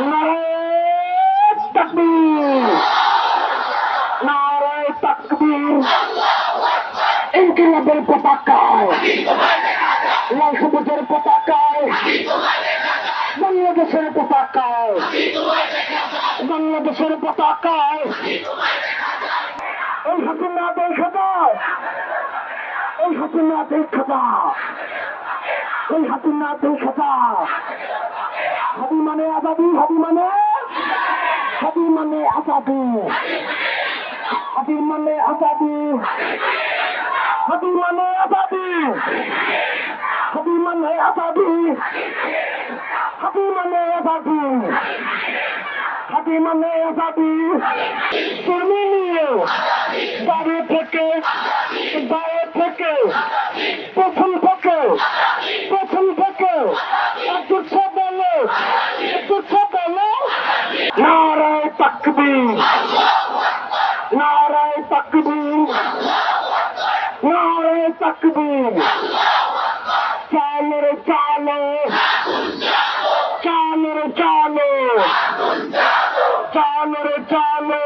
নারায় তাকবীর। নারায় তাকবীর। ইনকিলাবের পতাকায় লাল সবুজের পতাকায়, বাংলাদেশের পতাকায় বাংলাদেশের পতাকায়। এই হাসিনা দেখে দাও এই হাসিনা দেখে দাও এই হাসিনা দেখে দাও হাবি মানে আজাদি, হাবি মানে হাবি মানে আজাদি। হাবি মানে আজাদি। হাবি মানে আজাদি। হাবি মানে আজাদি। হাবি মানে আজাদি। হাবি মানে আজাদি। তুমি নিয়ে বাড়ি থেকে বাইরে থেকে প্রথম থেকে প্রথম থেকে একটু বলো একটু বলো নারায় তাকবীর নারায় তাকবীর নারায় তাকবীর চালো রে চালো চালো রে চালো চালো রে চালো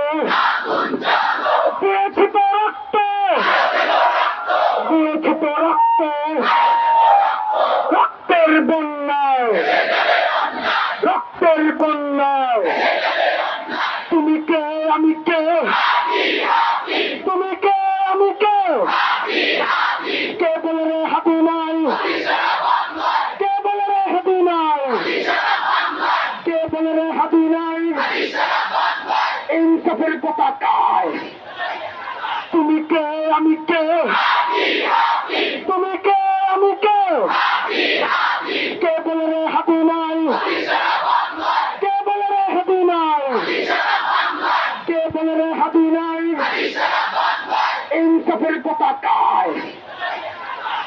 দিয়েছি তো রক্ত দিয়েছি তো রক্ত রক্তের বন্যায় রক্তের বন্যায় তুমি কে আমি কে তুমি কে আমি কে কে বলে রে হাতি নাই কে বলে রে হাতি নাই কে বলে রে হাতি নাই ইনসাফের পতাকায় তুমি কে, আমি কে? তুমি কে, আমি কে? কে বলে রে হাতি নাই? কে বলে রে হাতি নাই? কে বলে রে হাতি নাই? ইনসাফের পতাকায়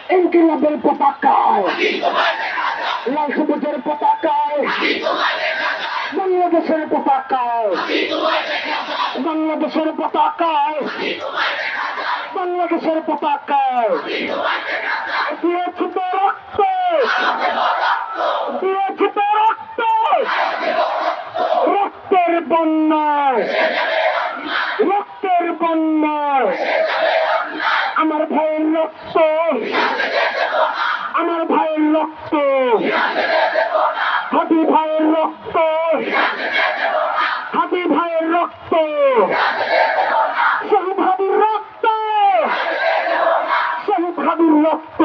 ইনকিলাবের পতাকায় লাল সবুজের পতাকায় বাংলাদেশের পতাকায়। বাংলাদেশের পতাকায়। বাংলাদেশের পতাকায়। দিয়েছি তো রক্ত রক্ত। রক্তের বন্যায়। রক্তের বন্যায়। আমার ভাইয়ের রক্ত। আমার ভাইয়ের রক্ত। হাতি ভাইয়ের রক্ত। হাতি ভাইয়ের রক্ত। শহীদ রক্ত। শহীদ হাবির রক্ত।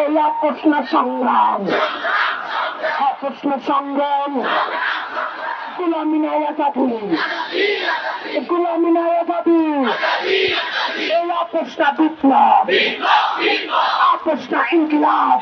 এই আকস্ম সংগ্রাম। আকস্ম সংগ্রাম। গুলামি নাই আজাদি গুলামি নাই আজাদি এই আকস্ম বিপ্লব। আকস্ম ইনকিলাব।